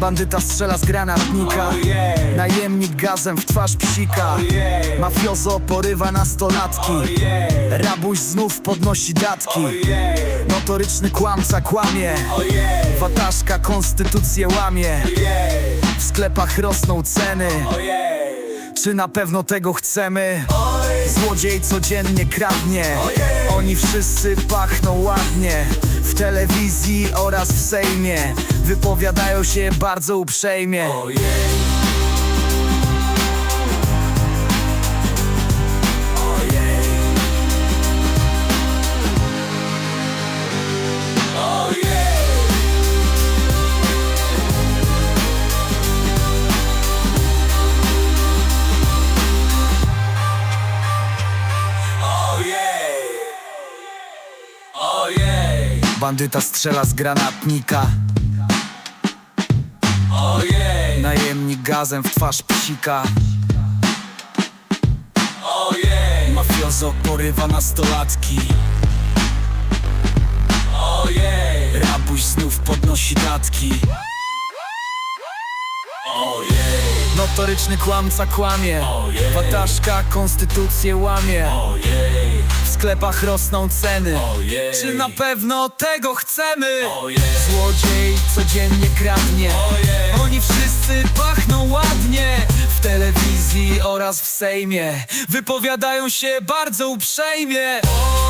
Bandyta strzela z granatnika. Ojej, Najemnik gazem w twarz psika. Ojej, Mafiozo porywa nastolatki. Ojej, Rabuś znów podnosi datki. Notoryczny kłamca kłamie. Wataszka konstytucję łamie. W sklepach rosną ceny Czy na pewno tego chcemy? Złodziej codziennie kradnie. Oni wszyscy pachną ładnie. W telewizji oraz w Sejmie. Wypowiadają się bardzo uprzejmie Bandyta strzela z granatnika Ojej. Najemnik gazem w twarz psika Ojej. Mafiozo porywa nastolatki Notoryczny kłamca kłamie Ojej. Wataszka konstytucję łamie Ojej. W sklepach rosną ceny Ojej. Czy na pewno tego chcemy? Ojej. Złodziej codziennie kradnie Ojej. Oni wszyscy pachną ładnie W telewizji oraz w Sejmie Wypowiadają się bardzo uprzejmie Ojej.